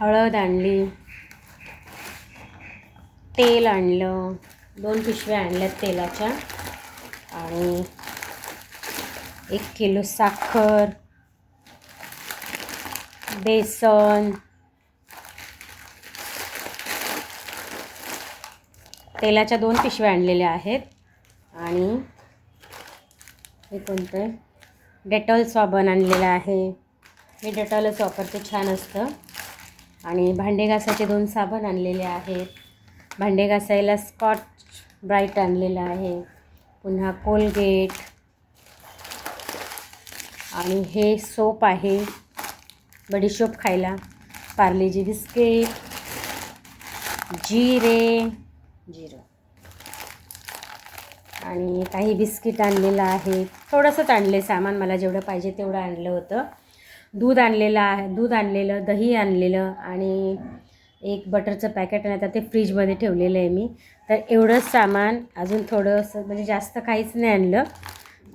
हळद आणली. तेल आणलं. दोन पिशव्या आणल्यात तेलाच्या. आणि एक किलो साखर बेसन तेलाच्या दोन पिशव्या आणलेल्या आहेत. आणि हे कोणतं आहे? डेटॉल साबण आणलेलं आहे. मी डेटॉलच वापरते छान असतं. आणि भांडे घासाचे दोन साबण आणलेले आहेत. भांडे घासायला स्कॉच ब्राईट आणलेलं आहे. पुन्हा कोलगेट. आणि हे सोप आहे. बडीशोप खायला. पार्लेजी बिस्किट. जिरे. जिरं. आणि काही बिस्किट आणलेलं आहे. थोडंसंच आणले सामान. मला जेवढं पाहिजे तेवढं आणलं होतं. दूध आणलेलं आहे दूध आणलेलं दही आणलेलं आणि एक बटरचं पॅकेट आणि आता ते फ्रीजमध्ये ठेवलेलं आहे मी. तर एवढंच सामान अजून थोडंसं म्हणजे जास्त काहीच नाही आणलं.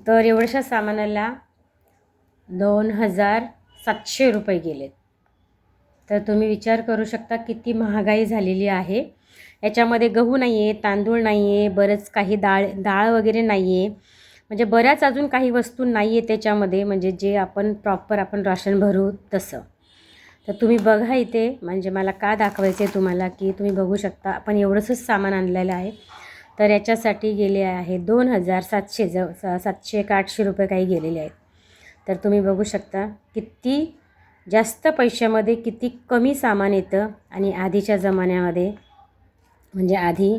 तर एवढ्याशा सामानाला दोन हजार सातशे रुपये गेलेत. तर तुम्ही विचार करू शकता किती महागाई झालेली आहे. याच्यामध्ये गहू नाही आहे तांदूळ नाही आहे बरंच काही डाळ डाळ वगैरे नाही आहे म्हणजे बऱ्याच अजून काही वस्तू नाही आहे त्याच्यामध्ये म्हणजे जे आपण प्रॉपर आपण राशन भरू तसं. तर तुम्ही बघा इथे म्हणजे मला का दाखवायचं आहे तुम्हाला की तुम्ही बघू शकता आपण एवढंसंच सामान आणलेलं आहे. तर याच्यासाठी गेले आहे दोन हजार सातशे ज सातशे का आठशे रुपये काही गेलेले आहेत. तर तुम्ही बघू शकता किती जास्त पैशामध्ये किती कमी सामान येतं आणि आधीच्या जमान्यामध्ये म्हणजे आधी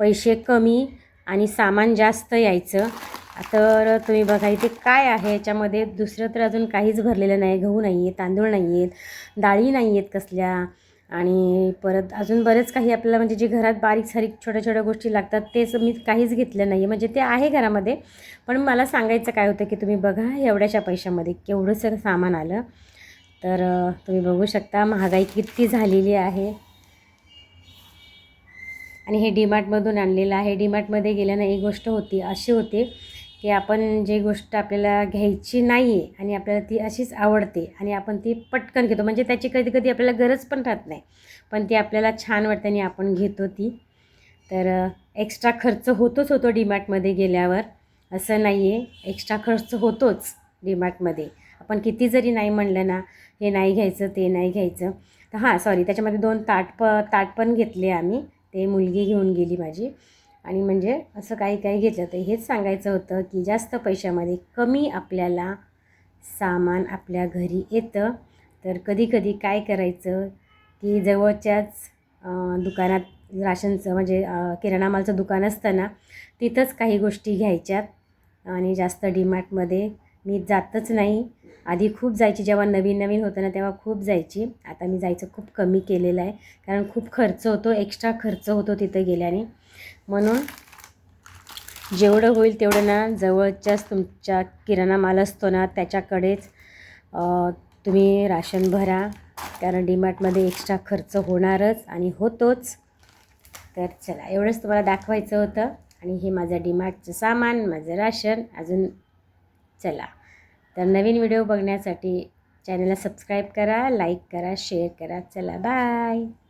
पैसे कमी आणि सामान जास्त यायचं. तर तुम्ही बघा इथे काय आहे? याच्यामध्ये दुसरं तर अजून काहीच भरलेलं नाही. गहू नाही आहे तांदूळ नाही आहेत डाळी नाही आहेत कसल्या. आणि परत अजून बरेच काही आपल्याला म्हणजे जे घरात बारीक सारीक छोट्या छोट्या गोष्टी लागतात तेच मी काहीच घेतलं नाही आहे म्हणजे ते आहे घरामध्ये पण मला सांगायचं काय होतं की तुम्ही बघा एवढ्याशा पैशामध्ये केवढंसं सामान आलं. तर तुम्ही बघू शकता महागाई किती झालेली आहे. आणि हे डीमार्टमधून आणलेलं आहे. डीमार्टमध्ये गेल्यानं एक गोष्ट होती अशी होती की आपण जे गोष्ट आपल्याला घ्यायची नाही आहे आणि आपल्याला ती अशीच आवडते आणि आपण ती पटकन घेतो. म्हणजे त्याची कधी कधी आपल्याला गरज पण राहत नाही. पण ती आपल्याला छान वाटते आणि आपण घेतो ती. तर एक्स्ट्रा खर्च होतोच होतो डीमार्टमध्ये गेल्यावर. असं नाही आहे एक्स्ट्रा खर्च होतोच डीमार्टमध्ये. आपण किती जरी नाही म्हणलं ना हे नाही घ्यायचं ते नाही घ्यायचं. तर हां सॉरी त्याच्यामध्ये दोन ताट प ताट पण घेतले आम्ही. ते मुलगी घेऊन गेली माझी. आणि म्हणजे असं काही काही घेतलं तर हेच सांगायचं होतं की जास्त पैशामध्ये कमी आपल्याला सामान आपल्या घरी येतं. तर कधीकधी काय करायचं की जवळच्याच दुकानात राशनचं म्हणजे किराणा मालचं दुकान असतं ना तिथंच काही गोष्टी घ्यायच्यात. आणि जास्त डीमार्टमध्ये मी जातच नाही. आधी खूप जायची जेव्हा नवीन नवीन होतं ना तेव्हा खूप जायची. आता मी जायचं खूप कमी केलेलं आहे. कारण खूप खर्च होतो एक्स्ट्रा खर्च होतो तिथं गेल्याने. म्हणून जेवढं होईल तेवढं ना जवळच्याच तुमच्या किराणा माल असतो ना त्याच्याकडेच तुम्ही राशन भरा. कारण डीमार्टमध्ये एक्स्ट्रा खर्च होणारच आणि होतोच. तर चला एवढंच तुम्हाला दाखवायचं होतं. आणि हे माझं डीमार्टचं सामान माझं राशन. अजून चला. तर नवीन व्हिडिओ बघण्यासाठी चॅनलला सबस्क्राईब करा लाईक करा शेअर करा. चला बाय.